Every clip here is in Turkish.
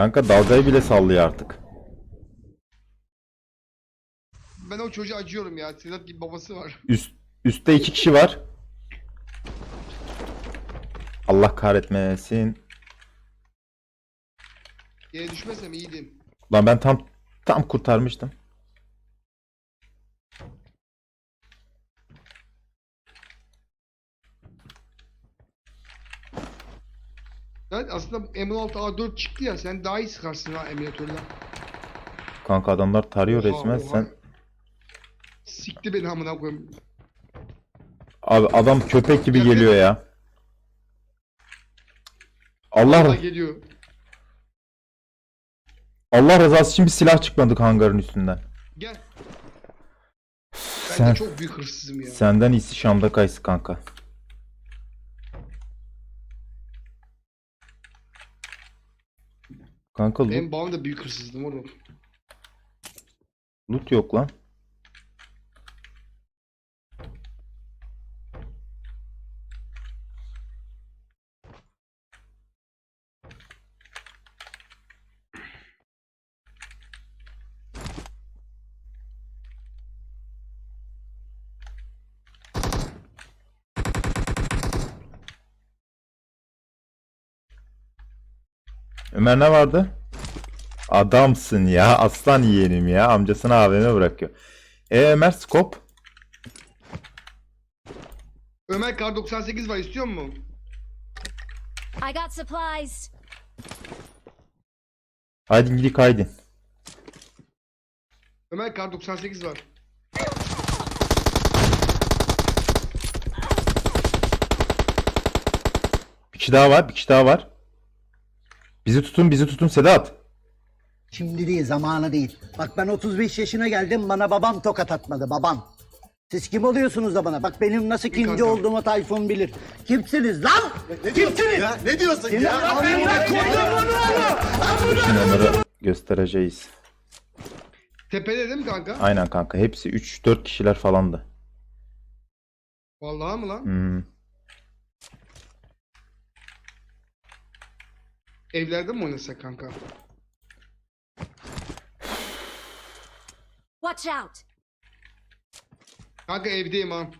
Kanka dalgayı bile sallıyor artık. Ben o çocuğa acıyorum ya. Sedat gibi babası var. Üst, üstte iki kişi var. Allah kahretmesin. Yere düşmesem iyiydim. Lan ben tam tam kurtarmıştım. Evet aslında bu M16 A4 çıktı ya sen daha iyi sıkarsın ha emülatörle. Kanka adamlar tarıyor Oha, resmen. oha. Sen Sikti beni amına koyayım. abi adam köpek gibi geliyor ya. Allah Allah geliyor. Allah rızası için bir silah çıkmadı hangarın üstünden. Gel. Ben Sen de çok büyük hırsızım ya. senden iyisi Şam'da kaysı kanka. Kanka loot, Benim babam da büyük hırsızdım oğlum. loot yok lan. Ömer ne vardı? Adamsın ya. Aslan yeğenim ya. Amcasını AVM'e bırakıyor. E Ömer skop. Ömer kar 98 var istiyor mu? I got supplies. Haydi gidik haydi. Ömer kar 98 var. Bir kişi daha var. Bir kişi daha var. Bizi tutun bizi tutun Sedat. Şimdi değil, zamanı değil. Bak ben 35 yaşına geldim, bana babam tokat atmadı, babam. Siz kim oluyorsunuz da bana? Bak benim nasıl kinci kanka. olduğumu Tayfun bilir. Kimsiniz lan? Kimsiniz? Ne diyorsun Senin ya? amına koyduğumun oğlu! Şimdi onları göstereceğiz. Tepede değil mi kanka? Aynen kanka. Hepsi 3-4 kişiler falandı. Vallahi mı lan? Hmm. Evlerde mi oynasak kanka? Watch out. Kanka evdeyim ha.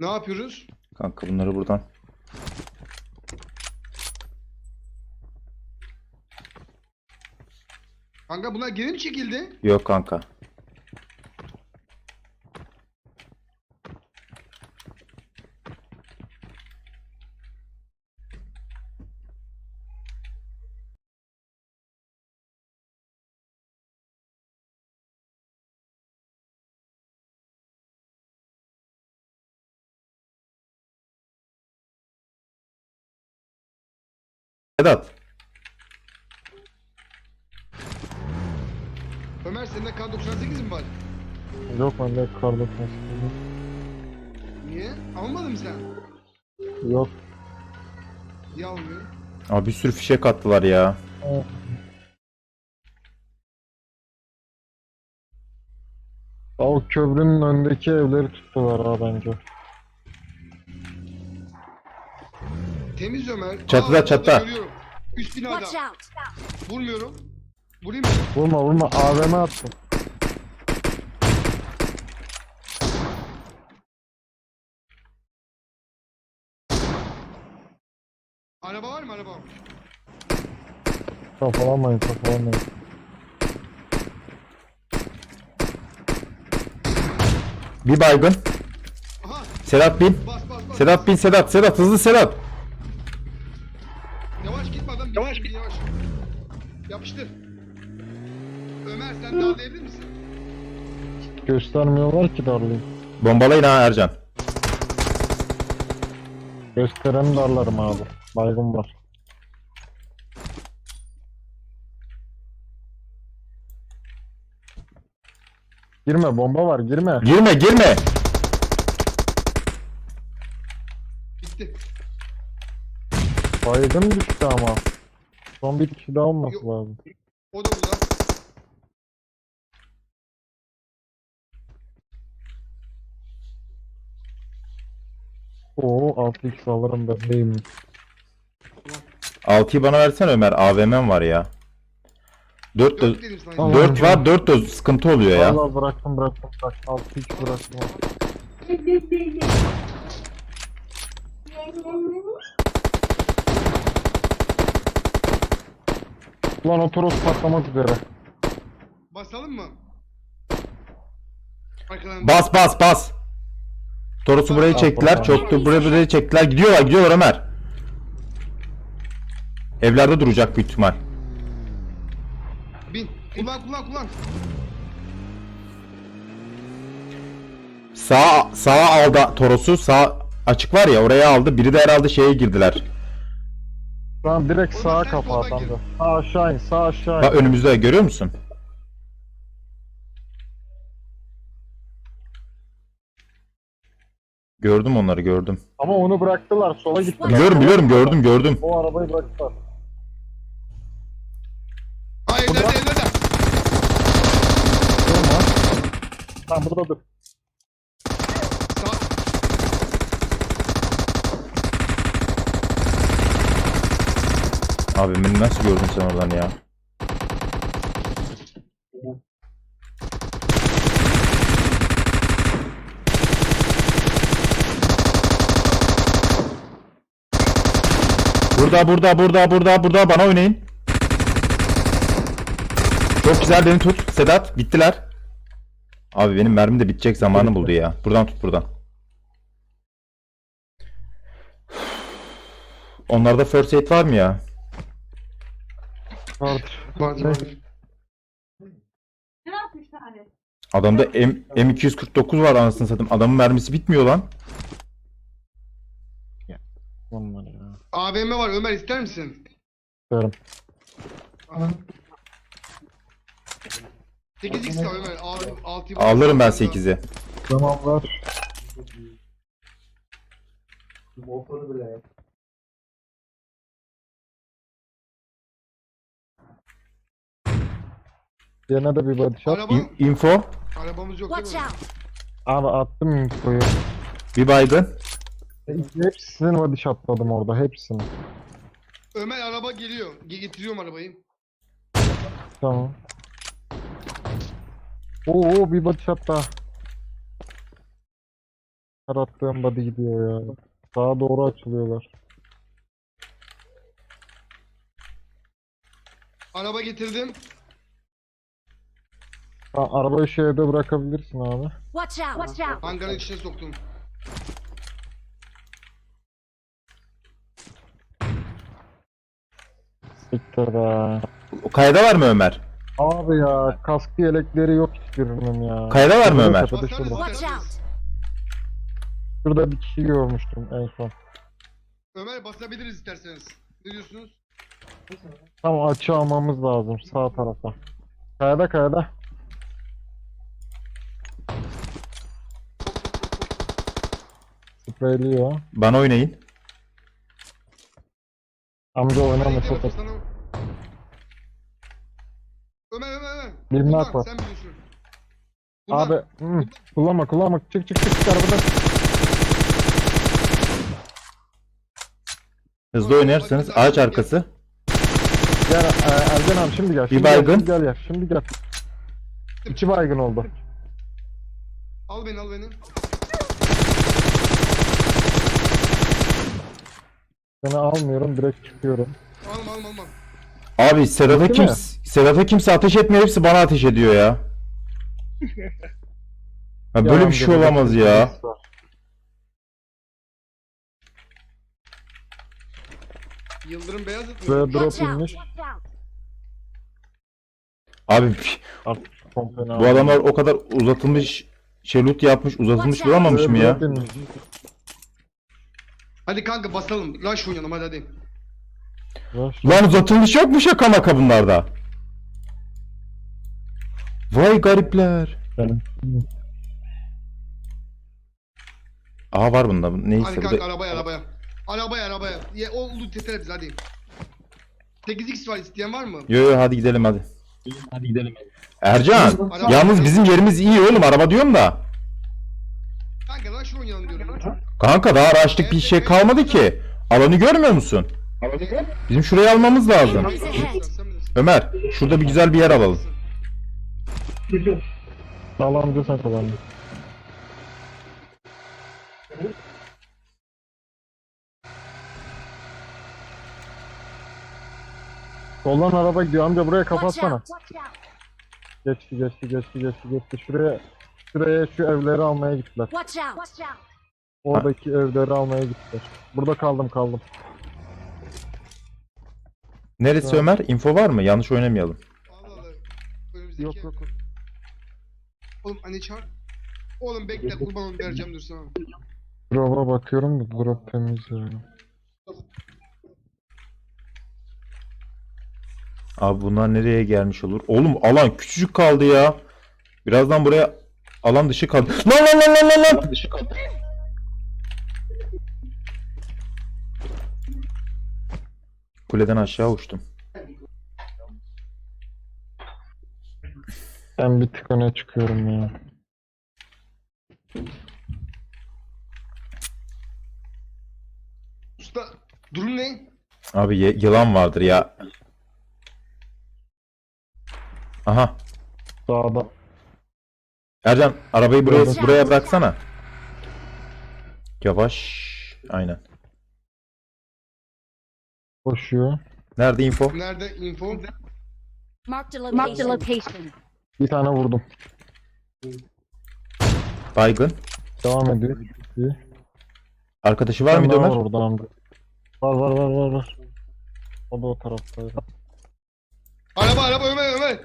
Ne yapıyoruz? Kanka bunları buradan. Kanka bunlar geri mi çekildi? Yok kanka. Sedat. Ömer senin de K98 mi var? Yok bende kar 98 yok. Almadın mı sen? Yok. Niye almıyorsun? Abi bir sürü fişek attılar ya. O köprünün önündeki evleri tuttular ha bence. Temiz Ömer. Çatıda, orada çatıda. Görüyorum. Üst binada. Watch out! Vurmuyorum. Vurayım mı? Vurma vurma AVM attım. Araba var mı araba? Kafalamayın kafalamayın. Bir baygın. Aha Sedat bin. bas bas bas. Sedat bin Sedat. Sedat hızlı Sedat. Yavaş gitme adam. Yavaş git. Yavaş. Yapıştır. Ömer sen darlayabilir misin? Göstermiyorlar ki darlayı. Bombalayın ha Ercan. Gösteren darlarım abi. Baygın var. Girme bomba var girme. Girme girme. Baygın düştü ama. Son bir kişi daha olması Yok. lazım. O da burada. Oo 6x alırım ben değilim. 6'yı bana versen Ömer. AVM'm var ya. 4 Dört de dedim sana. Tamam. 4 var 4 de sıkıntı oluyor ya. Vallahi bıraktım bıraktım bıraktım. 6x bıraktım. Lan o Toros patlamak üzere. Basalım mı? Arkadan. Bas bas bas. Toros'u buraya çektiler. Çok da buraya buraya çektiler. Gidiyorlar gidiyorlar Ömer. Evlerde duracak büyük ihtimal. Bin. Kullan kullan kullan. Sağ sağa aldı Toros'u. Sağ açık var ya oraya aldı. Biri de herhalde şeye girdiler. Şu an direkt sağa kafa soldan atandı. gir. Sağ aşağı in sağ aşağı in. Bak önümüzde görüyor musun? Gördüm onları gördüm. Ama onu bıraktılar sola gittiler. Biliyorum biliyorum gördüm gördüm. O arabayı bıraktılar. Ha evlerde evlerde. Durma. Tamam burada dur. Abi beni nasıl gördün sen oradan ya? Burada burada burada burada burada bana oynayın. Çok güzel beni tut Sedat bittiler. Abi benim mermim de bitecek zamanı buldu ya. Buradan tut buradan. Onlarda first aid var mı ya? Vardır. Vardır vardır. Adamda M M249 var anasını satayım. Adamın mermisi bitmiyor lan. Ya. AVM var Ömer ister misin? Isterim. Aha. 8x var Ömer. Al, altı Alırım ben 8'i. Tamam ver. Yerine de bir body shot. Araba, İn- info. arabamız yok Watch değil mi? out! Abi attım infoyu. Bir baygın. Hepsini body shotladım orada hepsini. Ömer araba geliyor. Ge- Getiriyorum arabayı. Tamam. Oo bir body shot daha. Her attığım body gidiyor ya. Sağa doğru açılıyorlar. Araba getirdim. Ha, arabayı şu evde bırakabilirsin abi. Watch out! Watch out! Hangarın içine soktum. Siktir be. Kayada var mı Ömer? Abi ya kaskı yelekleri yok hiçbirinin ya. Kayada var mı Ömer? Şurada, şurada. Watch out! Şurada bir kişi görmüştüm en son. Ömer basabiliriz isterseniz. Ne diyorsunuz? Tam açı almamız lazım sağ tarafa. Kayada kayada. Spreyliyor. Bana oynayın. Amca oynama çok sana- Ömer Ömer Ömer. Bilmem Kullan, biliyorsun. Kullan. Abi hı, kullanma kullanma çık çık çık çık arabadan. Hızlı oynarsanız ağaç arkası. Gel e, Ercan abi şimdi gel. Şimdi baygın. Gel, şimdi gel ya. Şimdi gel. İki baygın oldu. Al beni al beni. Seni almıyorum direkt çıkıyorum. Alma alma alma. Abi Sedat'a Değil kim mi? Sedat'a kimse ateş etmiyor hepsi bana ateş ediyor ya. Ya böyle bir şey olamaz ya. polis var. Yıldırım beyaz atıyor. Şuraya drop Watch out! inmiş. Watch out! Abi Artık bu adamlar o kadar uzatılmış şey loot yapmış uzatılmış bulamamışım ya. Hadi kanka basalım. Rush oynayalım hadi hadi. Lan uzatılmış yokmuş ya kanaka bunlarda. Vay garipler. Benim. Aha var bunda. Neyse Hadi bu kanka da... arabaya arabaya. Arabaya arabaya. Ye, o loot yeter bize hadi. 8x var isteyen var mı? Yo yo hadi gidelim hadi. Hadi gidelim. Ercan, yalnız bizim yerimiz iyi oğlum araba diyorum da. Kanka rush oynayalım diyorum. Kanka daha araçlık bir şey kalmadı ki. Alanı görmüyor musun? Bizim şurayı almamız lazım. Ömer, şurada bir güzel bir yer alalım. Al amca sen kullandın. Soldan araba gidiyor amca buraya kapatsana. Geçti geçti geçti geçti geçti. Şuraya şuraya şu evleri almaya gittiler. Watch out! Watch out! Oradaki evleri almaya gittiler. Burada kaldım kaldım. Neresi Ömer? Info var mı? Yanlış oynamayalım. Allah Allah. Önümüzdeki. Yok yok. yok. Oğlum anne çağır. Oğlum bekle kurban olayım vereceğim dur sana. Drop'a bakıyorum da drop temiz yani. Abi bunlar nereye gelmiş olur? Oğlum alan küçücük kaldı ya. Birazdan buraya alan dışı kaldı. Lan lan lan lan lan lan. Kuleden aşağı uçtum. Ben bir tık öne çıkıyorum ya. Usta durum ne? Abi yılan vardır ya. Aha. Sağda. Ercan arabayı buraya buraya bıraksana. Yavaş. Aynen. Koşuyor. Nerede info? Nerede info? Marked a location. Marked a location. Bir tane vurdum. Baygın. Devam ediyor. İyi. Arkadaşı var mıydı Ömer? Var. Var var var var var. O da o taraftaydı. Araba araba Ömer Ömer.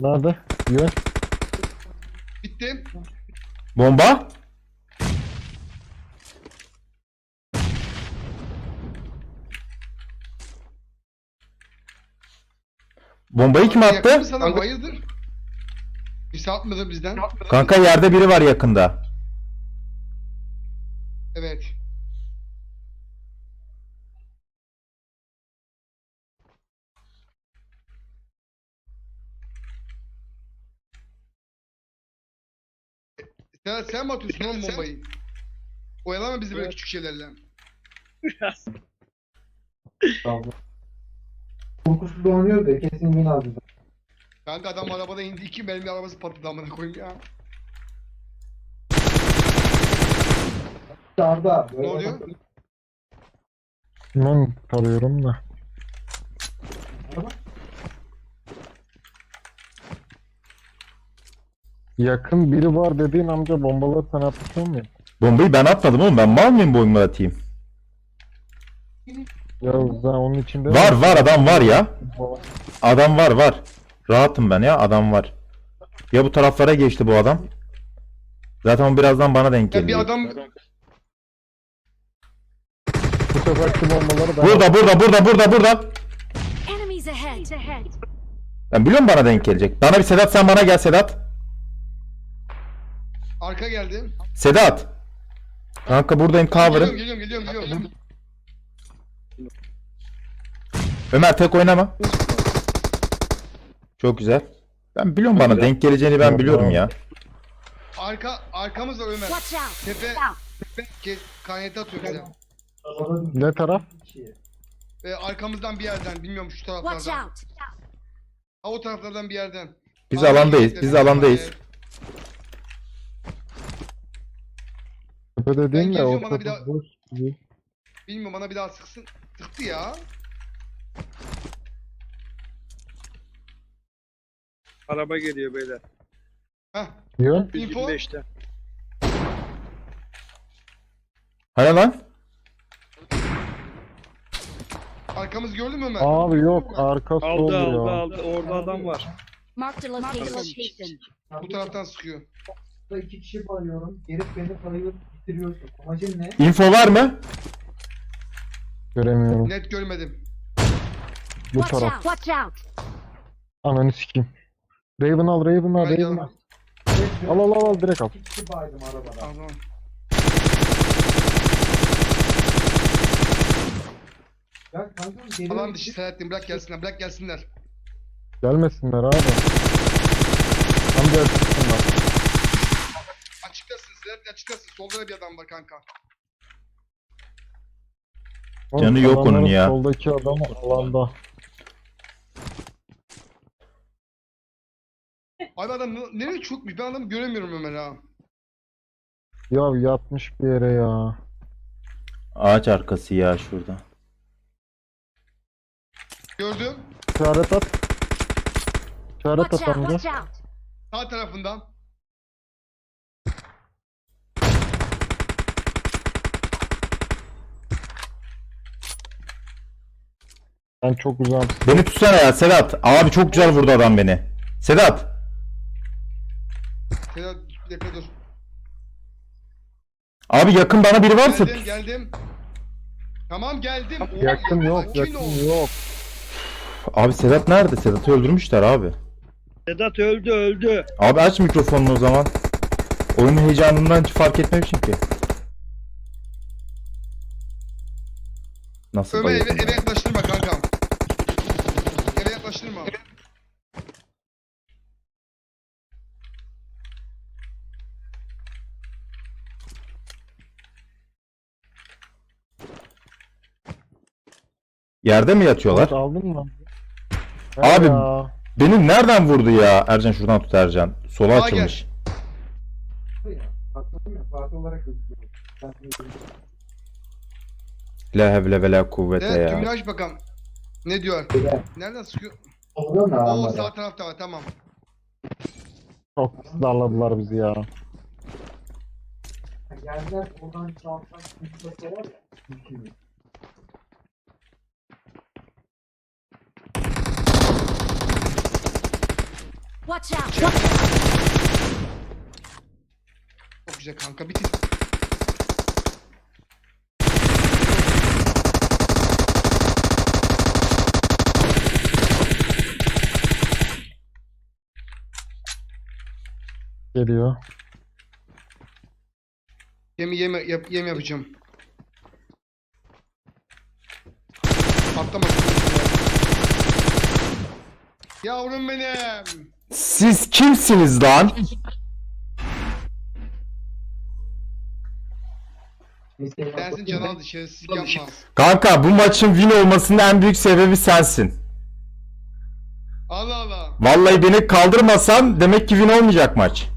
Nerede? Yön. Bitti. Bomba? Bombayı kim Yakın attı? mı sana hayırdır? Bir saat mıdır bizden? Kanka yerde biri var yakında. Evet. Sen, sen mi atıyorsun lan bombayı? Oyalama bizi böyle küçük şeylerle. Korkusuz oynuyor da kesin win aldı. Kanka adam arabada indi iki benim arabası patladı amına koyayım ya. Dışarıda. Ne oluyor? Ben tarıyorum da. Yakın biri var dediğin amca bombaları sen atıyor musun? Bombayı ben atmadım oğlum. Ben mal mıyım bomba atayım? Ya sen onun içinde Var var adam var ya. Adam var var. Rahatım ben ya adam var. Ya bu taraflara geçti bu adam. Zaten o birazdan bana denk Ya bir adam Bu seferki bombaları ben Burada burada burada burada burada. Enemies ahead! ahead. Ben biliyorum bana denk gelecek. Bana bir Sedat sen bana gel Sedat. Arka geldi. Sedat. Kanka buradayım cover'ım. geliyorum geliyorum geliyorum. Ömer tek oynama. Çok güzel. Ben biliyorum bana denk geleceğini ben biliyorum ya. Arka arkamız var Ömer. Watch out! Tepe tepe ke- kanyete atıyor bize. Ne taraf? Ee, arkamızdan bir yerden bilmiyorum şu Watch taraflardan. out! Ha o taraflardan bir yerden. Biz Abi, alandayız. tepe- Biz alandayız. Değil mi? geziyorum, O bana bir tepe daha- boş gibi. Bilmiyorum bana bir daha sıksın. Sıktı ya. Araba geliyor beyler. Heh. Diyor. Info. 125'te. Hani lan? Arkamız gördün mü Ömer? Abi yok arka sol Aldı aldı ya. aldı. Orada adam var. Marked a location. Bu taraftan sıkıyor. Burada iki kişi bayıyorum. Gelip beni bayılıp Amacın ne? Info var mı? Göremiyorum. Net görmedim. Bu Watch taraf. out! Watch out! Ananı sikeyim. Raven al Raven al Ben Raven al. yanım. Al al al al direkt al. İki kişi baydım arabada. Tamam. Ya. Alan dışı Selahattin bırak gelsinler bırak gelsinler. Gelmesinler abi. Tam gelsinler. Açıklasın. Solda da bir adam var kanka. Oğlum, Canı yok onun adamların ya. Soldaki adam alanda. Abi adam ne- nereye çökmüş ben adamı göremiyorum Ömer ha. Ya yatmış bir yere ya. Ağaç arkası ya şurada. Gördüm. İşaret at. İşaret Watch at out! amca. Watch out! Sağ tarafından. Ben çok uzağım. Beni tutsana ya Sedat. Abi çok güzel vurdu adam beni. Sedat. Sedat bir dakika dur. Abi yakın bana biri varsa Geldim geldim. Tamam geldim. Yakın yok sakin ol. yakın yok. Abi Sedat nerede? Sedat'ı öldürmüşler abi. Sedat öldü öldü. Abi aç mikrofonunu o zaman. Oyunun heyecanından hiç fark etmemişim ki. Nasıl Ömer eve, eve ya? Yerde mi yatıyorlar? Evet, aldın mı? Abi, Ya. Beni nereden vurdu ya? Ercan şuradan tut Ercan. Sola Sağa açılmış. La hevle ve la kuvvete Evet ya. tümünü aç bakalım. Ne diyor? Nereden sıkıyor? Orada Oo arabada? sağ tarafta var tamam. Çok darladılar bizi ya. Geldiler oradan çalsan. Kimse var ya. Mümkün değil. Watch out! Çok güzel kanka bitir. Geliyor. Yem, yem, yap, yem yapacağım. Atlama. Yavrum benim. Siz kimsiniz lan? Sensin can aldı şerefsizlik yapma. Kanka bu maçın win olmasının en büyük sebebi sensin. Allah Allah. Vallahi beni kaldırmasan demek ki win olmayacak maç.